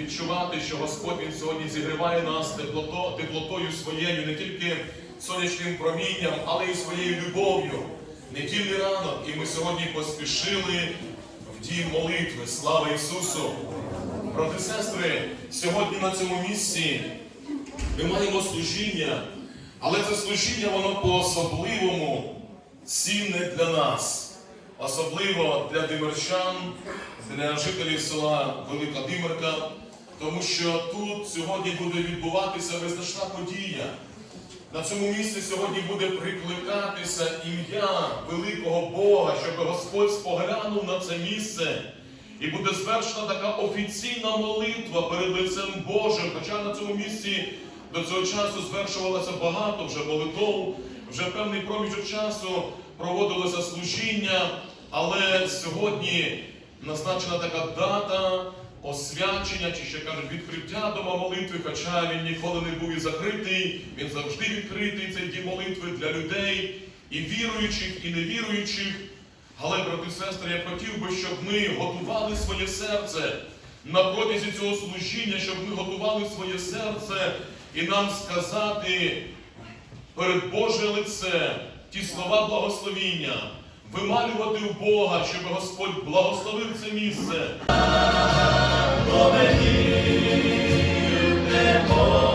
відчувати, що Господь Він сьогодні зігріває нас теплото, теплотою своєю, не тільки сонячним промінням, але й своєю любов'ю. Недільний ранок, і ми сьогодні поспішили в дім молитви. Слава Ісусу! Брати сестри, сьогодні на цьому місці ми маємо служіння, але це служіння воно по-особливому цінне для нас. Особливо для димерчан, для жителів села Велика Димерка, тому що тут сьогодні буде відбуватися визначна подія. На цьому місці сьогодні буде прикликатися ім'я великого Бога, щоб Господь споглянув на це місце. І буде звершена така офіційна молитва перед лицем Божим. Хоча на цьому місці до цього часу звершувалося багато вже молитов, вже певний проміжок часу проводилося служіння, але сьогодні назначена така дата освячення, чи ще кажуть, відкриття дома молитви, хоча він ніколи не був і закритий, він завжди відкритий, цей дім молитви для людей, і віруючих, і невіруючих. Але, брати і сестри, я хотів би, щоб ми готували своє серце на протязі цього служіння, щоб ми готували своє серце і нам сказати перед Боже лице ті слова благословіння, вималювати у Бога, щоб Господь благословив це місце. Почуй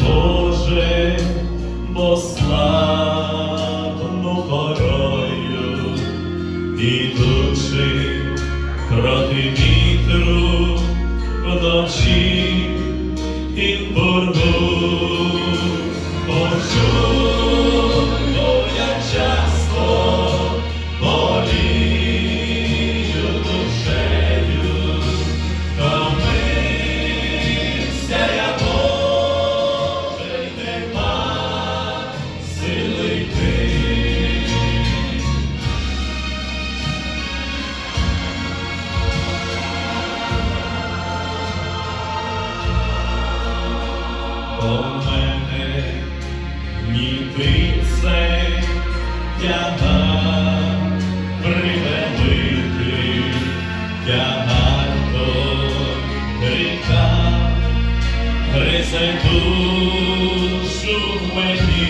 Боже, бо славну душу в мені,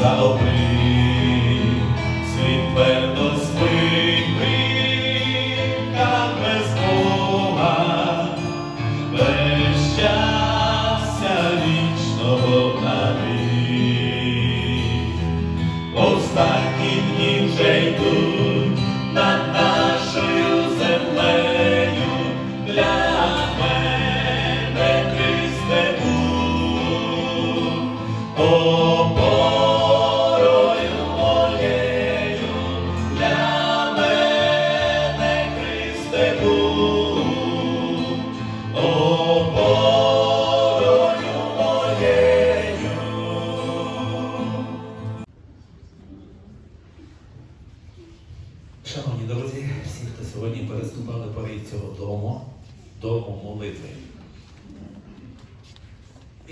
за обрив, Останні дні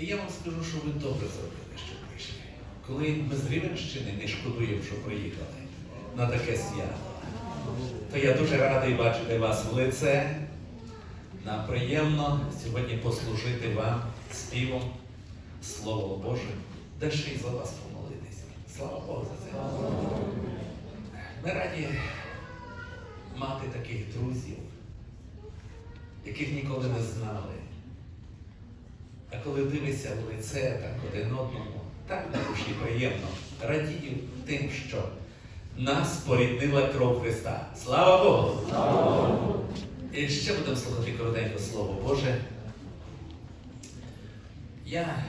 І я вам скажу, що ви добре зробили, що прийшли. коли ми з Рівенщини не шкодуємо, що приїхали на таке свято, то я дуже радий бачити вас в лице. Нам приємно сьогодні послужити вам співом Слово Боже, де ще й за вас помолитися. Слава Богу за це. Ми раді мати таких друзів, яких ніколи не знали. А коли дивишся в лице так один одному, так на душі приємно, радію тим, що нас поріднила кров Христа. Слава Богу! І ще будемо слухати коротенько Слово Боже. Я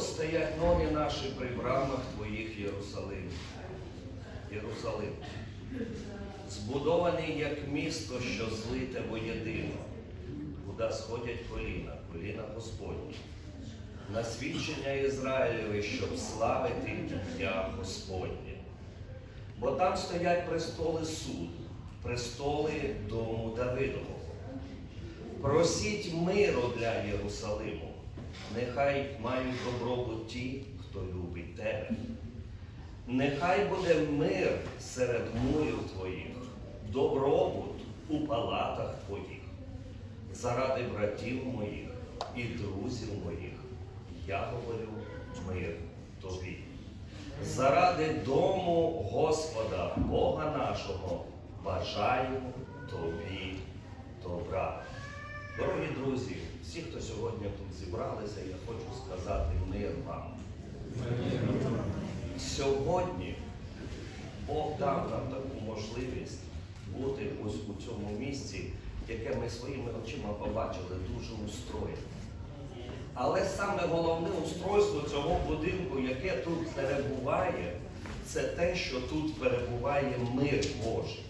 Стоять ноги наші при брамах твоїх Єрусалим. Єрусалим. Збудований як місто, що злите воєдино, куди сходять коліна, коліна Господні. На свідчення Ізраїлеві, щоб славити ім'я Господнє. Бо там стоять престоли суду, престоли дому Давидового. Просіть миру для Єрусалиму, нехай мають добробут ті, хто любить тебе. Нехай буде мир серед мурів твоїх, добробут у палатах твоїх. Заради братів моїх і друзів моїх я говорю мир тобі. Заради дому Господа, Бога нашого, бажаю тобі добра. Дорогі друзі, всі, хто сьогодні тут зібралися, я хочу сказати мир вам. Сьогодні Бог дав нам таку можливість бути ось у цьому місці, яке ми своїми очима побачили, дуже устроєне. Але саме головне устройство цього будинку, яке тут перебуває, це те, що тут перебуває мир Божий.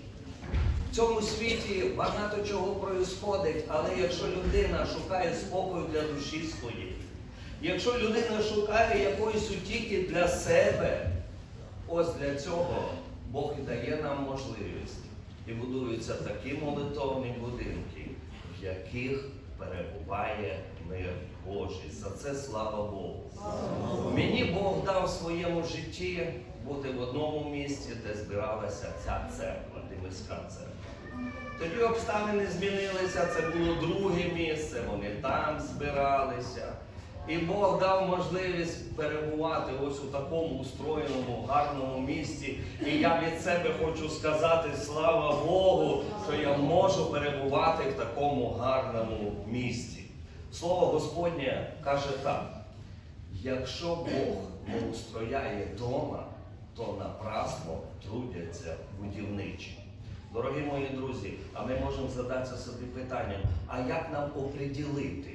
В цьому світі багато чого проїсходить, але якщо людина шукає спокою для душі своєї, якщо людина шукає якоїсь утіки для себе, ось для цього Бог і дає нам можливість. І будуються такі молитовні будинки, в яких перебуває мир Божий. За це слава Богу. Мені Бог дав в своєму житті бути в одному місці, де збиралася ця церква, Димиська церква. Тоді обставини змінилися, це було друге місце, вони там збиралися. І Бог дав можливість перебувати ось у такому устроєному, гарному місці. І я від себе хочу сказати, слава Богу, що я можу перебувати в такому гарному місці. Слово Господнє каже так: якщо Бог не устрояє дома, то напрасно трудяться будівничі. Дорогі мої друзі, а ми можемо задатися собі питанням, а як нам оприділити?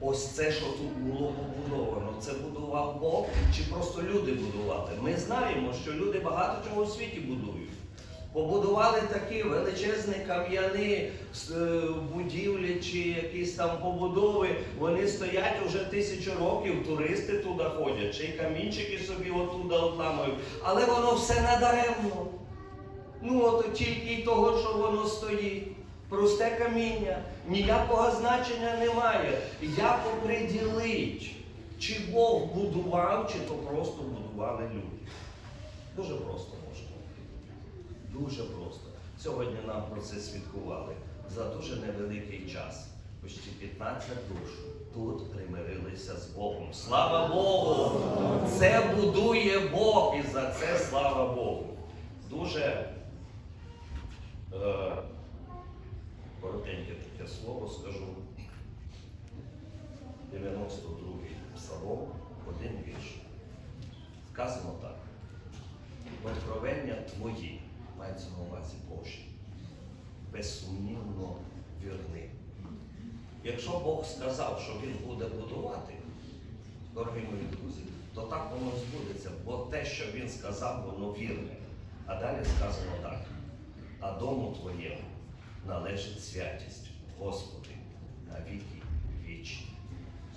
Ось це, що тут було побудовано, це будував Бог чи просто люди будували? Ми знаємо, що люди багато чого у світі будують. Побудували такі величезні кам'яні е, будівлі чи якісь там побудови, вони стоять уже тисячу років, туристи туди ходять, чи камінчики собі отуда отламують. Але воно все надаремно. Ну, от тільки й того, що воно стоїть. Просте каміння, ніякого значення немає. Як оприділить, чи Бог будував, чи то просто будували люди. Дуже просто можна. Дуже просто. Сьогодні нам про це свідкували за дуже невеликий час. Почти 15 душ тут примирилися з Богом. Слава Богу! Це будує Бог і за це слава Богу. Дуже коротеньке таке слово скажу. 92-й псалом, один вірш. Сказано так. Откровення твої, мається на увазі Божі, безсумнівно вірни. Якщо Бог сказав, що Він буде будувати, дорогі мої друзі, то так воно збудеться, бо те, що він сказав, воно вірне. А далі сказано так. А дому твоєму належить святість, Господи, на віки вічні.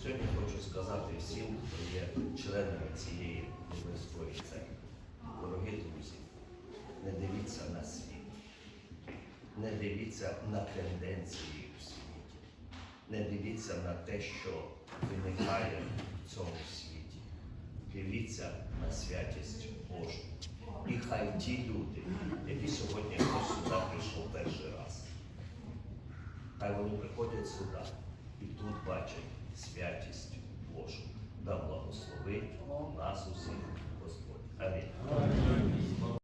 Сьогодні хочу сказати всім, хто є членами цієї Єврейської церкви. Дорогі друзі, не дивіться на світ, не дивіться на тенденції у світі, не дивіться на те, що виникає в цьому світі. Дивіться на святість Божу. І хай ті люди, які сьогодні хтось сюди прийшов перший раз, хай вони приходять сюди і тут бачать святість Божу. Да благословить нас усіх Господь. Амінь.